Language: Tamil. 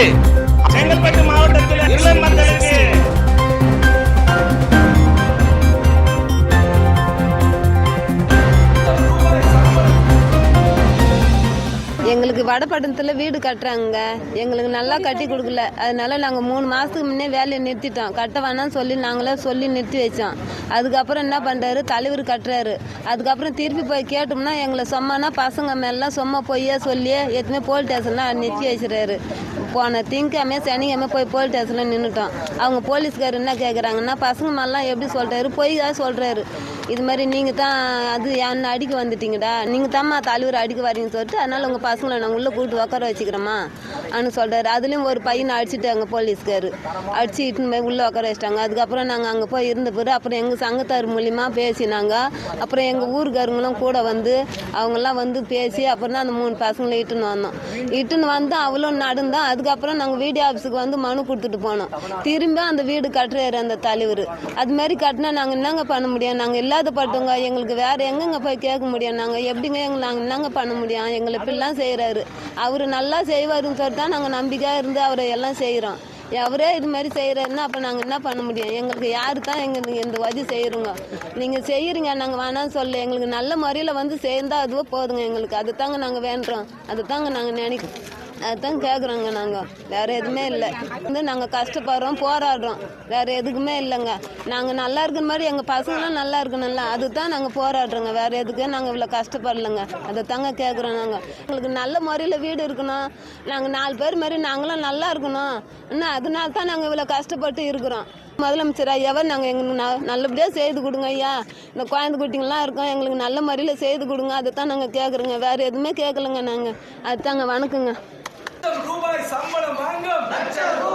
செங்கல்பட்டு மாவட்டத்தில் மக்களுக்கு. எங்களுக்கு வடப்பட்டணத்தில் வீடு கட்டுறாங்க. எங்களுக்கு நல்லா கட்டி கொடுக்கல. அதனால நாங்கள் மூணு மாதத்துக்கு முன்னே வேலையை நிறுத்திட்டோம். கட்ட வேணாம்னு சொல்லி நாங்களே சொல்லி நிறுத்தி வச்சோம். அதுக்கப்புறம் என்ன பண்ணுறாரு தலைவர் கட்டுறாரு. அதுக்கப்புறம் திருப்பி போய் கேட்டோம்னா எங்களை சொம்மனா பசங்க மேலாம் சும்மா பொய்யா சொல்லி எத்தனை போலீஸ் ஸ்டேஷன்லாம் நிறுத்தி வச்சுறாரு போன திங்கக்கிழமை சனிக்கிழமை போய் போலீஸ் ஸ்டேஷனில் நின்றுட்டோம் அவங்க போலீஸ்கார் என்ன கேட்குறாங்கன்னா பசங்க மாதிரிலாம் எப்படி சொல்கிறாரு பொய் தான் சொல்கிறாரு இது மாதிரி நீங்கள் தான் அது என்ன அடிக்க வந்துட்டீங்கடா? நீங்கள் தாம்மா தலைவர் அடிக்க வரீங்கன்னு சொல்லிட்டு அதனால் உங்கள் பசங்களை நாங்கள் உள்ளே கூப்பிட்டு உட்கார வச்சுக்கிறோமா அப்படின்னு சொல்கிறாரு அதுலேயும் ஒரு பையனை அடிச்சிட்டாங்க போலீஸ்கார் அடிச்சு இட்டுன்னு போய் உள்ளே உட்கார வச்சிட்டாங்க. அதுக்கப்புறம் நாங்கள் அங்கே போய் இருந்த பிறகு அப்புறம் எங்கள் சங்கத்தார் மூலிமா பேசினாங்க. அப்புறம் எங்கள் ஊருக்காரங்களும் கூட வந்து அவங்கெல்லாம் வந்து பேசி அப்புறம் தான் அந்த மூணு பசங்களை இட்டுன்னு வந்தோம். இட்டுன்னு வந்து அவ்வளோ நடந்தோம் அதுக்கப்புறம் நாங்கள் வீடியோ ஆஃபீஸுக்கு வந்து மனு கொடுத்துட்டு போனோம். திரும்ப அந்த வீடு கட்டுறாரு அந்த தலைவர். அது மாதிரி கட்டினா நாங்கள் என்னங்க பண்ண முடியும்? நாங்கள் இல்லாதப்பட்டவங்க எங்களுக்கு வேற எங்கெங்க போய் கேட்க முடியும்? நாங்கள் எப்படிங்க எங்களை நாங்கள் என்னங்க பண்ண முடியும்? எங்களை இப்படிலாம் செய்கிறாரு அவர் நல்லா செய்வாருன்னு சொல்லிட்டு தான் நாங்கள் நம்பிக்கையாக இருந்து அவரை எல்லாம் செய்கிறோம் அவரே இது மாதிரி செய்கிறாருன்னா அப்போ நாங்கள் என்ன பண்ண முடியும்? எங்களுக்கு யாரு தான் எங்களுக்கு இந்த உதவி செய்கிறோங்க நீங்கள் செய்கிறீங்க நாங்கள் வேணாம்னு சொல்ல எங்களுக்கு நல்ல முறையில் வந்து சேர்ந்தா அதுவோ போதுங்க எங்களுக்கு. அது தாங்க நாங்கள் வேண்டுறோம். அது தாங்க நாங்கள் நினைக்கிறோம். அதுதான் கேட்குறோங்க நாங்கள் வேறு எதுவுமே இல்லை. வந்து நாங்கள் கஷ்டப்படுறோம் போராடுறோம். வேறு எதுக்குமே இல்லைங்க. நாங்கள் நல்லா இருக்கிற மாதிரி எங்கள் பசங்களாம் நல்லா இருக்கணும்ல. அதுதான் நாங்கள் போராடுறோங்க. வேறு எதுக்கு நாங்கள் இவ்வளோ கஷ்டப்படலைங்க. அதை தாங்க கேட்குறோம் நாங்கள் எங்களுக்கு நல்ல முறையில் வீடு இருக்கணும். நாங்கள் நாலு பேர் மாதிரி நாங்களும் நல்லா இருக்கணும். இன்னும் அதனால தான் நாங்கள் இவ்வளோ கஷ்டப்பட்டு இருக்கிறோம். முதலமைச்சர் ஐயாவை நாங்கள் எங்களுக்கு ந நல்லபடியாக செய்து கொடுங்க ஐயா. இந்த குழந்தை குட்டிங்களாம் இருக்கோம். எங்களுக்கு நல்ல முறையில் செய்து கொடுங்க. அதை தான் நாங்கள் கேட்குறோங்க வேறு எதுவுமே கேட்கலங்க நாங்கள் அதுதாங்க வணக்கங்க. 멈춰도